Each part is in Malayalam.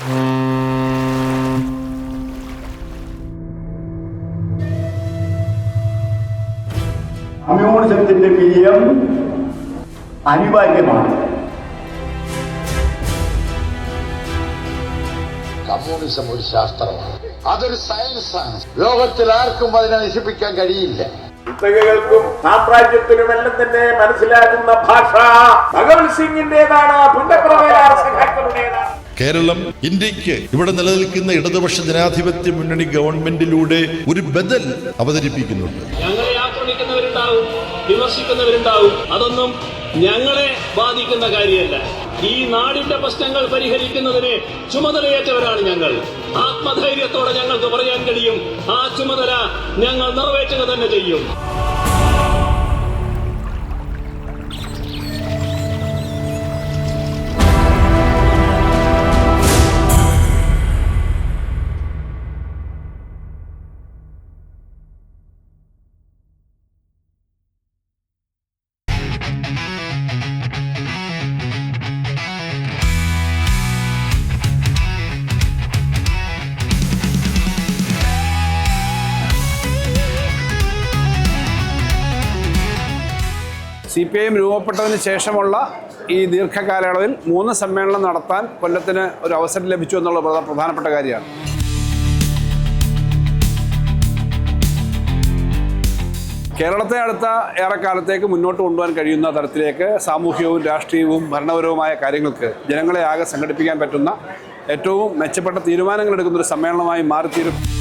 കമ്മ്യൂണിസത്തിന്റെ വിജയം അനിവാര്യമാണ്. കമ്മ്യൂണിസം ഒരു ശാസ്ത്രമാണ്. അതൊരു സയൻസാണ്. ലോകത്തിൽ ആർക്കും അതിനെ നശിപ്പിക്കാൻ കഴിയില്ല. കുത്തകകൾക്കും സാമ്രാജ്യത്തിനുമെല്ലാം തന്നെ മനസ്സിലാകുന്ന ഭാഷ ഭഗവത് സിംഗിന്റേതാണ്. സഖാക്കളുടേതാണ് കേരളം ഇന്ത്യയ്ക്ക് ഇവിടെ നിലനിൽക്കുന്ന ഇടതുപക്ഷ ജനാധിപത്യ മുന്നണി ഗവൺമെന്റിലൂടെ ഒരു ബദൽ അവതരിപ്പിക്കുന്നുണ്ട്. ഞങ്ങളെ ആക്രമിക്കുന്നവരുണ്ടാവും വിമർശിക്കുന്നവരുണ്ടാവും. അതൊന്നും ഞങ്ങളെ ബാധിക്കുന്ന കാര്യമല്ല. ഈ നാടിന്റെ പ്രശ്നങ്ങൾ പരിഹരിക്കുന്നതിന് ചുമതലയേറ്റവരാണ് ഞങ്ങൾ. ആത്മധൈര്യത്തോടെ ഞങ്ങൾക്ക് പറയാൻ കഴിയും. ആ ചുമതല ഞങ്ങൾ നിറവേറ്റുക തന്നെ ചെയ്യും. സി പി ഐ എം രൂപപ്പെട്ടതിന് ശേഷമുള്ള ഈ ദീർഘകാലയളവിൽ മൂന്ന് സമ്മേളനം നടത്താൻ കൊല്ലത്തിന് ഒരു അവസരം ലഭിച്ചു എന്നുള്ളത് പ്രധ- പ്രധാനപ്പെട്ട കാര്യമാണ്. കേരളത്തെ അടുത്ത ഏറെക്കാലത്തേക്ക് മുന്നോട്ട് കൊണ്ടുപോകാൻ കഴിയുന്ന തരത്തിലേക്ക് സാമൂഹികവും രാഷ്ട്രീയവും ഭരണപരവുമായ കാര്യങ്ങൾക്ക് ജനങ്ങളെ ആകെ സംഘടിപ്പിക്കാൻ പറ്റുന്ന ഏറ്റവും മെച്ചപ്പെട്ട തീരുമാനങ്ങൾ എടുക്കുന്ന ഒരു സമ്മേളനമായി മാറിത്തീരും.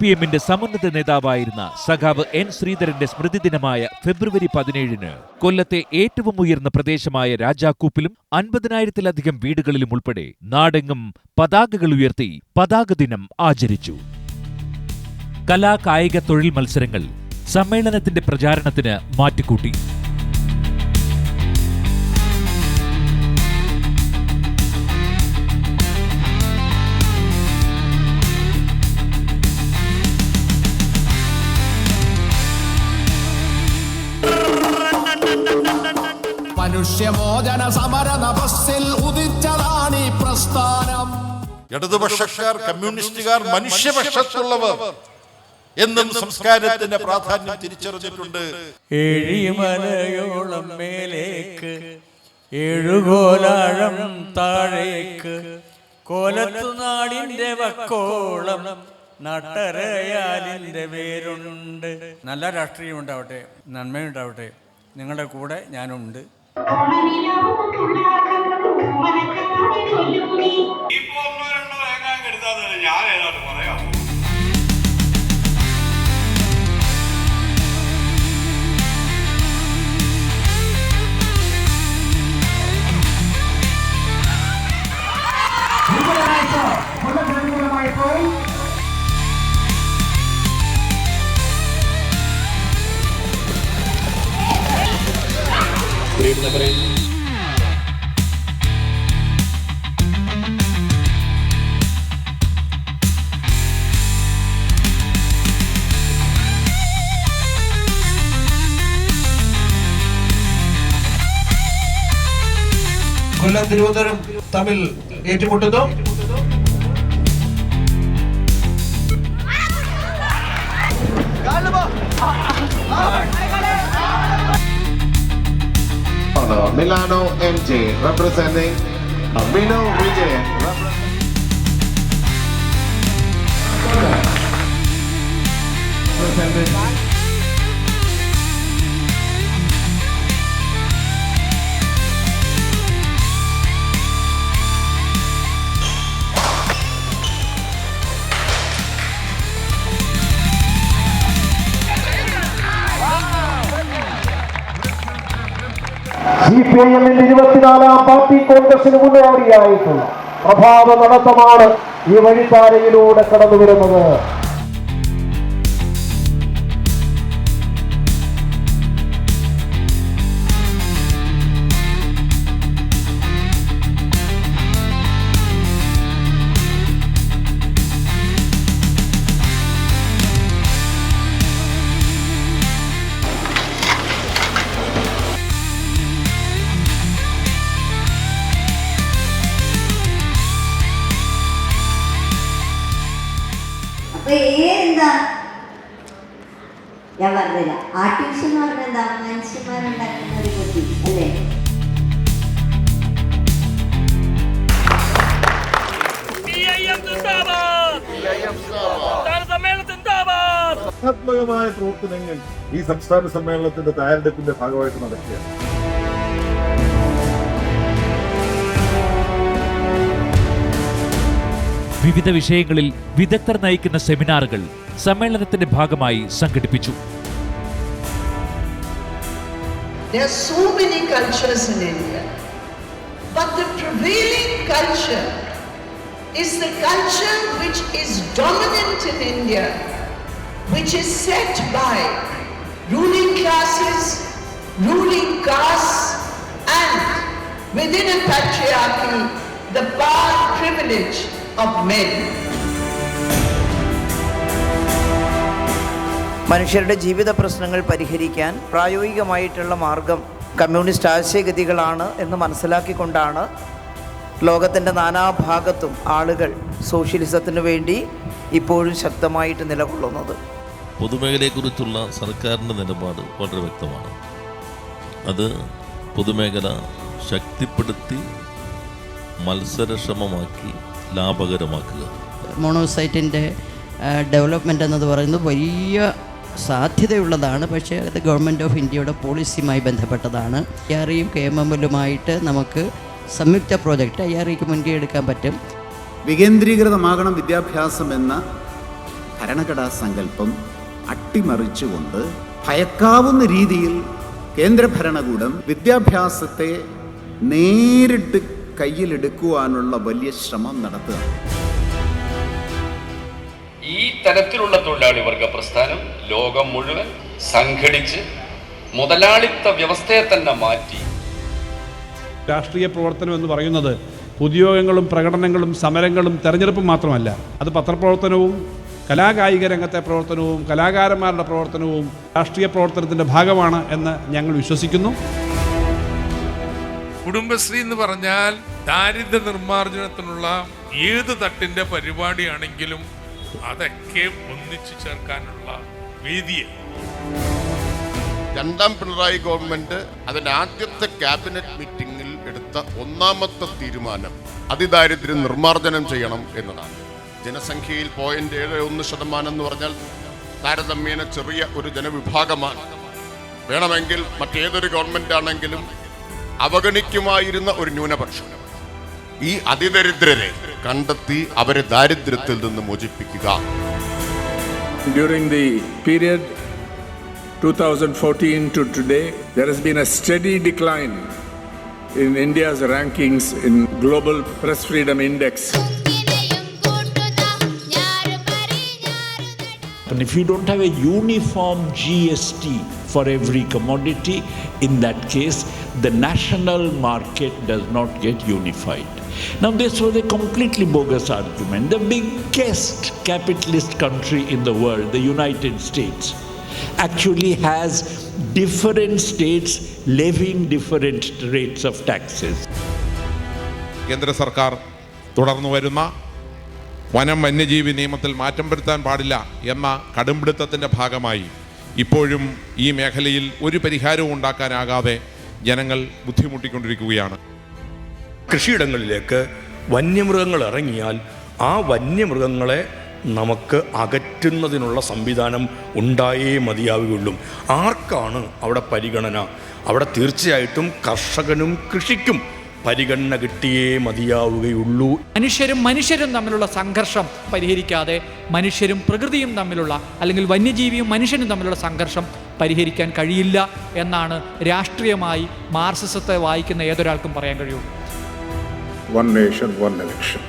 പി എമ്മിന്റെ സമുന്നത നേതാവായിരുന്ന സഖാവ് എൻ ശ്രീധരന്റെ സ്മൃതി ദിനമായ ഫെബ്രുവരി പതിനേഴിന് കൊല്ലത്തെ ഏറ്റവും ഉയർന്ന പ്രദേശമായ രാജാക്കൂപ്പിലും അൻപതിനായിരത്തിലധികം വീടുകളിലും ഉൾപ്പെടെ നാടെങ്ങും പതാകകൾ ഉയർത്തി പതാക ദിനം ആചരിച്ചു. കലാ കായിക തൊഴിൽ മത്സരങ്ങൾ സമ്മേളനത്തിന്റെ പ്രചാരണത്തിന് മാറ്റിക്കൂട്ടി മനുഷ്യമോചന സമര തപസ്സിൽ ഈ പ്രസ്ഥാനം. ഇടതുപക്ഷക്കാർ കമ്മ്യൂണിസ്റ്റുകാർ മനുഷ്യപക്ഷത്തുള്ളവർ എന്നും സംസ്കാരത്തിന്റെ പ്രാധാന്യം തിരിച്ചറിഞ്ഞിട്ടുണ്ട്. ഏഴിമലയോളം മേലേക്ക് ഏഴുകോലാഴം താഴേക്ക് കോലത്തുനാടിന്റെ വക്കോളം നട്ടരയാലിന്റെ പേരുണ്ട് നല്ല രാഷ്ട്രീയം ഉണ്ടാവട്ടെ നന്മയുണ്ടാവട്ടെ. നിങ്ങളുടെ കൂടെ ഞാനുണ്ട്. ഈ പോകുന്നവരുണ്ടോ ഏകാൻ എടുത്താൽ ഞാൻ ഏതാണ്ട് പറയാം. കൊല്ലം തിരുവനന്തപുരം തമ്മിൽ ഏറ്റുമുട്ടുന്നു also Milano MJ representing Amino Region. Representing C P I എമ്മിന്റെ ഇരുപത്തിനാലാം പാർട്ടി കോൺഗ്രസിന് മുന്നോടിയായിട്ടുള്ള പ്രഭാത നടത്തമാണ് ഈ വഴിപ്പാരയിലൂടെ കടന്നു വരുന്നത് എന്താ ഞാൻ പറഞ്ഞില്ല ആർട്ടിഫിഷ്യൽ എന്ന് പറഞ്ഞാൽ എന്താ മനുഷ്യന്മാരുണ്ടാക്കുന്ന അല്ലേ? ഈ സംസ്ഥാന സമ്മേളനത്തിന്റെ തയ്യാറെടുപ്പിന്റെ ഭാഗമായിട്ട് നടക്കുകയാണ്. വിവിധ വിഷയങ്ങളിൽ വിദഗ്ധർ നയിക്കുന്ന സെമിനാറുകൾ സമ്മേളനത്തിന്റെ ഭാഗമായി സംഘടിപ്പിച്ചു There are so many cultures in India, but the prevailing culture is the culture which is dominant in India, which is set by ruling classes, ruling castes, and within a patriarchy, the power privilege of men. മനുഷ്യരുടെ ജീവിത പ്രശ്നങ്ങൾ പരിഹരിക്കാൻ പ്രായോഗികമായിട്ടുള്ള മാർഗം കമ്മ്യൂണിസ്റ്റ് ആശയഗതികളാണ് എന്ന് മനസ്സിലാക്കിക്കൊണ്ടാണ് ലോകത്തിന്റെ നാനാഭാഗത്തും ആളുകൾ സോഷ്യലിസത്തിനു വേണ്ടി ഇപ്പോഴും ശക്തമായിട്ട് നിലകൊള്ളുന്നത് പൊതുമേഖലയെക്കുറിച്ചുള്ള സർക്കാരിന്റെ നിലപാട് വളരെ വ്യക്തമാണ് അത് പൊതുമേഖല ശക്തിപ്പെടുത്തി മത്സരക്ഷമമാക്കി ലാഭകരമാക്കുക. മോണോസൈറ്റിന്റെ ഡെവലപ്മെന്റ് എന്നത് പറയുന്നത് വലിയ സാധ്യതയുള്ളതാണ്. പക്ഷേ അത് ഗവൺമെന്റ് ഓഫ് ഇന്ത്യയുടെ പോളിസിയുമായി ബന്ധപ്പെട്ടതാണ്. ഐ ആർ ഇയും കെ എം എമ്മിലുമായിട്ട് നമുക്ക് സംയുക്ത പ്രോജക്റ്റ് ഐ ആർ ഇക്ക് മുൻകൈ എടുക്കാൻ പറ്റും. വികേന്ദ്രീകൃതമാകണം വിദ്യാഭ്യാസം എന്ന ഭരണഘടനാ സങ്കല്പം അട്ടിമറിച്ചുകൊണ്ട് ഭയക്കാവുന്ന രീതിയിൽ കേന്ദ്ര ഭരണകൂടം വിദ്യാഭ്യാസത്തെ നേരിട്ട് കയ്യിലെടുക്കുവാനുള്ള വലിയ ശ്രമം നടത്തുക. ഈ തരത്തിലുള്ള തൊഴിലാളി വർഗ പ്രസ്ഥാനം ലോകം മുഴുവൻ സംഘടിച്ച് മുതലാളിത്ത വ്യവസ്ഥയെ തന്നെ മാറ്റി. രാഷ്ട്രീയ പ്രവർത്തനം എന്ന് പറയുന്നത് പുതിയോഗങ്ങളും പ്രകടനങ്ങളും സമരങ്ങളും തെരഞ്ഞെടുപ്പും മാത്രമല്ല. അത് പത്രപ്രവർത്തനവും കലാകായിക രംഗത്തെ പ്രവർത്തനവും കലാകാരന്മാരുടെ പ്രവർത്തനവും രാഷ്ട്രീയ പ്രവർത്തനത്തിന്റെ ഭാഗമാണ് എന്ന് ഞങ്ങൾ വിശ്വസിക്കുന്നു. കുടുംബശ്രീ എന്ന് പറഞ്ഞാൽ ദാരിദ്ര്യ നിർമ്മാർജനത്തിനുള്ള ഏത് തട്ടിന്റെ പരിപാടിയാണെങ്കിലും അതൊക്കെ ഒന്നിച്ചു ചേർക്കാനുള്ള വേദിയാണ് രണ്ടാം പിണറായി ഗവൺമെന്റ് അതിന്റെ ആദ്യത്തെ ക്യാബിനറ്റ് മീറ്റിംഗിൽ എടുത്ത ഒന്നാമത്തെ തീരുമാനം അതിദാരിദ്ര്യം നിർമ്മാർജനം ചെയ്യണം എന്നതാണ്. ജനസംഖ്യയിൽ പോയിന്റ് ഏഴ് ഒന്ന് ശതമാനം എന്ന് പറഞ്ഞാൽ താരതമ്യേന ചെറിയ ഒരു ജനവിഭാഗമാണ്. വേണമെങ്കിൽ മറ്റേതൊരു ഗവൺമെന്റ് ആണെങ്കിലും അവഗണിക്കുമായിരുന്ന ഒരു ന്യൂനപക്ഷം. ഈ അതിദരിദ്രരെ കണ്ടെത്തി അവരെ ദാരിദ്ര്യത്തിൽ നിന്ന് മോചിപ്പിക്കുക. During the period to today been a steady decline in India's rankings in global press freedom index And if you don't have a uniform GST for every commodity, in that case, the national market does not get unified. Now, this was a completely bogus argument. The biggest capitalist country in the world, the United States, actually has different states levying different rates of taxes. കേന്ദ്ര സർക്കാർ തുടർന്നു വരുന്ന വനം വന്യജീവി നിയമത്തിൽ മാറ്റം വരുത്താൻ പാടില്ല എന്ന കടുംപിടുത്തത്തിന്റെ ഭാഗമായി ഇപ്പോഴും ഈ മേഖലയിൽ ഒരു പരിഹാരവും ഉണ്ടാക്കാനാകാതെ ജനങ്ങൾ ബുദ്ധിമുട്ടിക്കൊണ്ടിരിക്കുകയാണ്. കൃഷിയിടങ്ങളിലേക്ക് വന്യമൃഗങ്ങൾ ഇറങ്ങിയാൽ ആ വന്യമൃഗങ്ങളെ നമുക്ക് അകറ്റുന്നതിനുള്ള സംവിധാനം ഉണ്ടായേ മതിയാവുകയുള്ളൂ. ആർക്കാണ് അവിടെ പരിഗണന? അവിടെ തീർച്ചയായിട്ടും കർഷകനും കൃഷിക്കും പരിഗണന കിട്ടിയേ മതിയാവുകയുള്ളൂ. മനുഷ്യരും മനുഷ്യരും തമ്മിലുള്ള സംഘർഷം പരിഹരിക്കാതെ മനുഷ്യരും പ്രകൃതിയും തമ്മിലുള്ള അല്ലെങ്കിൽ വന്യജീവിയും മനുഷ്യനും തമ്മിലുള്ള സംഘർഷം പരിഹരിക്കാൻ കഴിയില്ല എന്നാണ് രാഷ്ട്രീയമായി മാർസിസത്തെ വായിക്കുന്ന ഏതൊരാൾക്കും പറയാൻ കഴിയുള്ളൂ one nation one election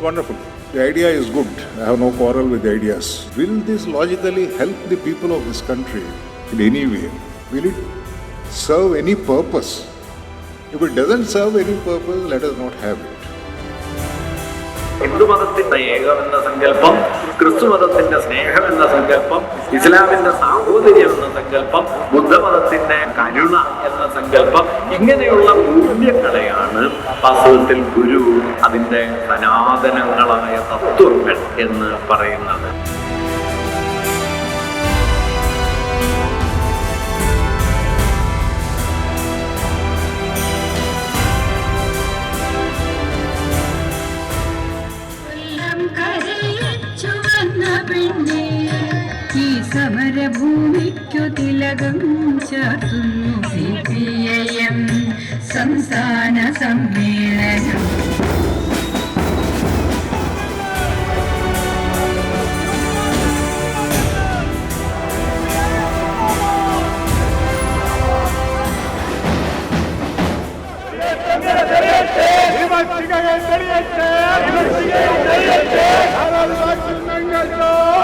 wonderful The idea is good. I have no quarrel with the ideas. Will this logically help the people of this country in any way? Will it serve any purpose? If it doesn't serve any purpose, let us not have it. ഹിന്ദുമതത്തിന്റെ ഏകമെന്ന സങ്കല്പം ക്രിസ്തുമതത്തിന്റെ സ്നേഹം എന്ന സങ്കല്പം ഇസ്ലാമിന്റെ സാഹോദര്യം എന്ന സങ്കല്പം ബുദ്ധമതത്തിന്റെ കരുണ എന്ന സങ്കല്പം ഇങ്ങനെയുള്ള മൂല്യങ്ങളെയാണ് വാസ്തവത്തിൽ ഗുരു അതിന്റെ സനാതനങ്ങളായ തത്വങ്ങൾ എന്ന് പറയുന്നത്. ഈ സമരഭൂമിക്കു തിലകം ചാർത്തുന്നു സി പി ഐ എം സംസ്ഥാന സമ്മേളനം.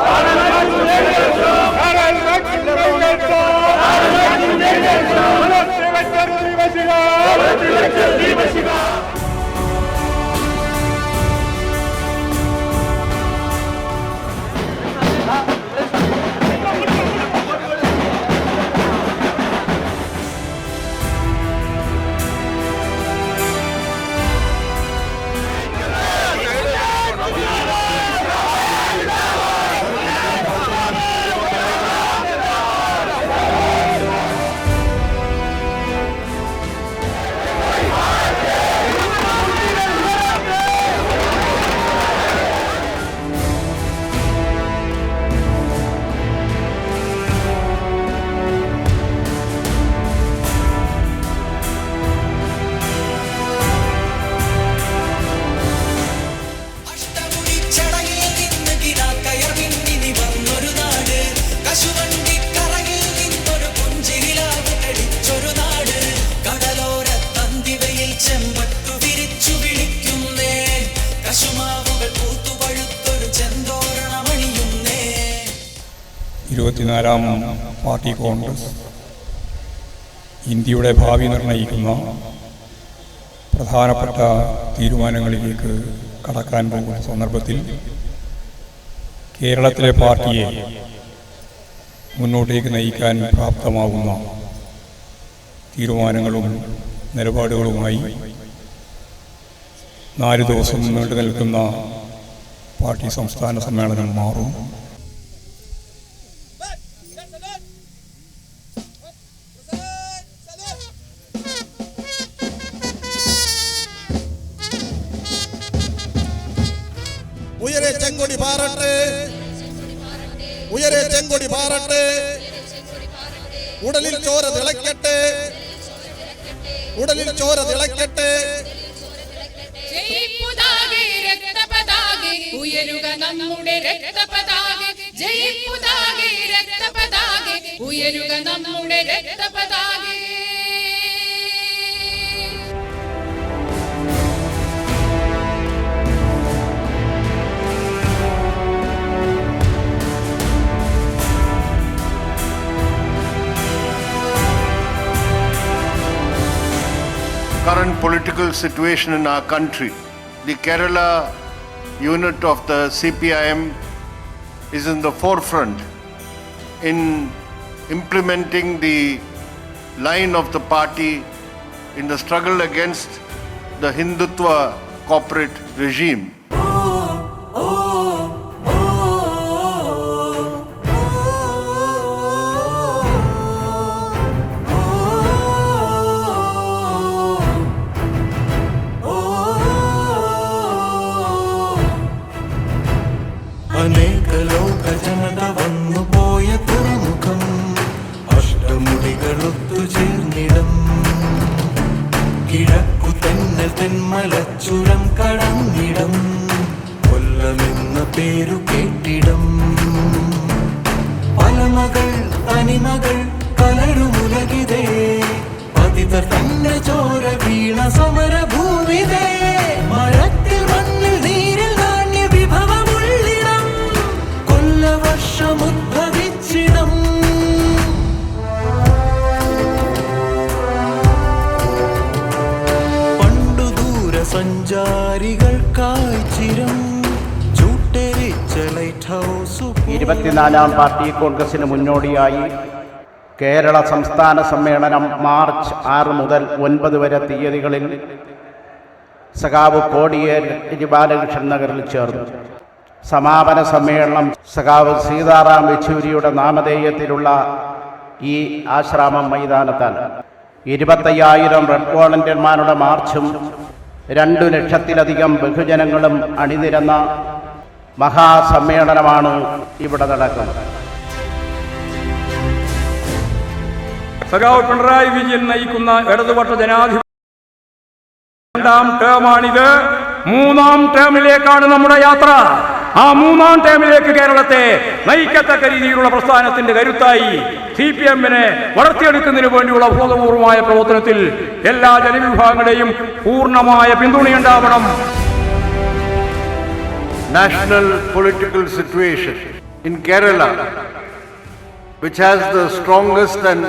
বাংলাদেশ ഇരുപത്തിനാലാം പാർട്ടി കോൺഗ്രസ്. ഇന്ത്യയുടെ ഭാവി നിർണയിക്കുന്ന പ്രധാനപ്പെട്ട തീരുമാനങ്ങളിലേക്ക് കടക്കാൻ പോകുന്ന സന്ദർഭത്തിൽ കേരളത്തിലെ പാർട്ടിയെ മുന്നോട്ടേക്ക് നയിക്കാൻ പ്രാപ്തമാകുന്ന തീരുമാനങ്ങളും നിലപാടുകളുമായി നാല് ദിവസം നീണ്ടു നിൽക്കുന്ന പാർട്ടി സംസ്ഥാന സമ്മേളനം മാറും. പാറട്ടെ. ഉയരെ ചെങ്കൊടി പാറട്ടെ. ഉടലിൽ ചോര തിളക്കട്ടെ. ഉടലിൽ ചോര തിളക്കട്ടെ. ഉയരുക നമ്മുടെ രക്തപതാക. ജയിപ്പുതാകെ രക്തപതാകെ ഉയരുക നമ്മുടെ രക്തപതാകെ. Political situation in our country, the Kerala unit of the CPIM is in the forefront in implementing the line of the party in the struggle against the Hindutva corporate regime. കലരുമുലകിതേ പതിതർ തന്നെ ചോര വീണ സമരഭൂമിതേ. മഴത്തിൽ മണ്ണിൽ നീരിൽ നാണ്യ വിഭവമുള്ളിടം. കൊല്ലവർഷമുദ്ഭവിച്ചിടം. പണ്ടു ദൂര സഞ്ചാരികൾക്കായി ചിരം ഇരുപത്തിനാലാം പാർട്ടി കോൺഗ്രസിന് മുന്നോടിയായി. കേരള സംസ്ഥാന സമ്മേളനം മാർച്ച് ആറ് മുതൽ ഒൻപത് വരെ തീയതികളിൽ സഖാവ് കോടിയേരി ബാലകൃഷ്ണൻ നഗറിൽ ചേർന്നു. സമാപന സമ്മേളനം സഖാവ് സീതാറാം യെച്ചൂരിയുടെ നാമധേയത്തിലുള്ള ഈ ആശ്രാമം മൈതാനത്താണ്. ഇരുപത്തയ്യായിരം റെഡ് വോളണ്ടിയർമാരുടെ മാർച്ചും രണ്ടു ലക്ഷത്തിലധികം ബഹുജനങ്ങളും അണിനിരന്ന മഹാസമ്മേളനമാണ് ഇവിടെ നടക്കുന്നത്. സഖാവ് പിണറായി വിജയൻ നയിക്കുന്ന ഇടതുപക്ഷ ജനാധിപത്യ രണ്ടാം ടേമാണിത്. മൂന്നാം ടേമിലേക്കാണ് നമ്മുടെ യാത്ര. ആ മൂന്നാം ടേമിലേക്ക് കേരളത്തെ നയിക്കത്തക്ക രീതിയിലുള്ള പ്രസ്ഥാനത്തിന്റെ കരുത്തായി സി പി എമ്മിനെ വളർത്തിയെടുക്കുന്നതിന് വേണ്ടിയുള്ള ബോധപൂർവമായ പ്രവർത്തനത്തിൽ എല്ലാ ജനവിഭാഗങ്ങളുടെയും പൂർണമായ പിന്തുണയുണ്ടാവണം. National political situation in Kerala which has the strongest and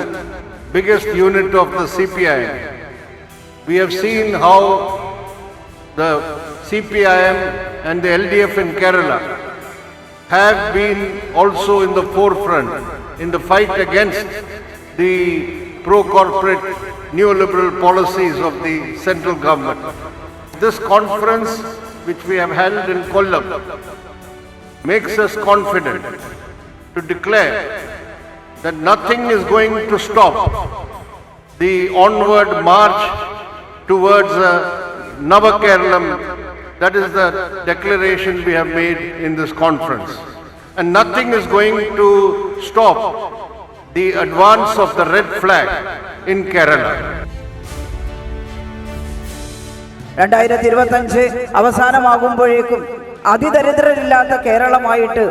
biggest unit of the CPIM. We have seen how the CPIM and the LDF in Kerala have been also in the forefront in the fight against the pro-corporate neoliberal policies of the central government. This conference which we have held in Kollam makes us confident to declare that nothing is going to stop the onward march towards a Nava Keralam. That is the declaration we have made in this conference. And nothing is going to stop the advance of the red flag in Kerala. രണ്ടായിരത്തി ഇരുപത്തഞ്ച് അവസാനമാകുമ്പോഴേക്കും അതിദരിദ്രരില്ലാത്ത കേരളമായിട്ട്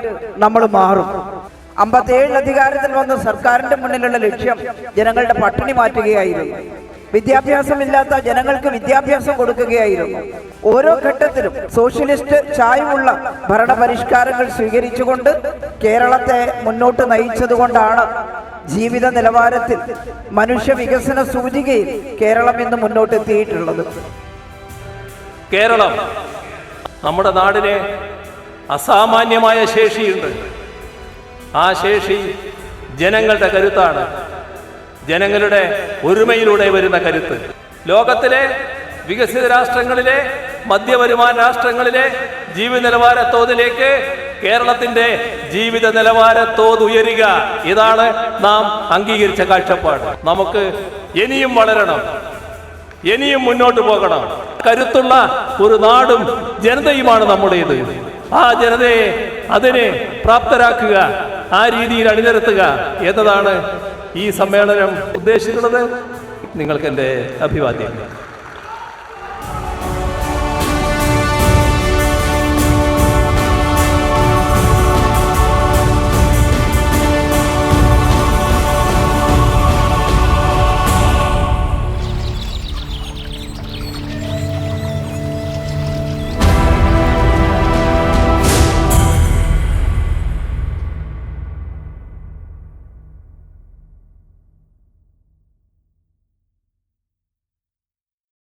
നമ്മൾ മാറും അമ്പത്തേഴിൽ അധികാരത്തിൽ വന്ന സർക്കാരിന്റെ മുന്നിലുള്ള ലക്ഷ്യം ജനങ്ങളുടെ പട്ടിണി മാറ്റുകയായിരുന്നു. വിദ്യാഭ്യാസം ഇല്ലാത്ത ജനങ്ങൾക്ക് വിദ്യാഭ്യാസം കൊടുക്കുകയായിരുന്നു. ഓരോ ഘട്ടത്തിലും സോഷ്യലിസ്റ്റ് ചായവുള്ള ഭരണപരിഷ്കാരങ്ങൾ സ്വീകരിച്ചുകൊണ്ട് കേരളത്തെ മുന്നോട്ട് നയിച്ചതുകൊണ്ടാണ് ജീവിത നിലവാരത്തിൽ മനുഷ്യ വികസന സൂചികയിൽ കേരളം ഇന്ന് മുന്നോട്ടെത്തിയിട്ടുള്ളത് കേരളം നമ്മുടെ നാടിനെ അസാമാന്യമായ ശേഷിയുണ്ട്. ആ ശേഷി ജനങ്ങളുടെ കരുത്താണ്. ജനങ്ങളുടെ ഒരുമയിലൂടെ വരുന്ന കരുത്ത്. ലോകത്തിലെ വികസിത രാഷ്ട്രങ്ങളിലെ മധ്യവരുമാന രാഷ്ട്രങ്ങളിലെ ജീവിത നിലവാര തോതിലേക്ക് കേരളത്തിന്റെ ജീവിത നിലവാര തോത് ഉയരുക. ഇതാണ് നാം അംഗീകരിച്ച കാഴ്ചപ്പാട്. നമുക്ക് ഇനിയും വളരണം. ഇനിയും മുന്നോട്ട് പോകണം. കരുത്തുള്ള ഒരു നാടും ജനതയുമാണ് നമ്മുടേത്. ആ ജനതയെ അതിനെ പ്രാപ്തരാക്കുക. ആ രീതിയിൽ അണിനിരത്തുക എന്നതാണ് ഈ സമ്മേളനം ഉദ്ദേശിക്കുന്നത്. നിങ്ങൾക്ക് എന്റെ അഭിവാദ്യം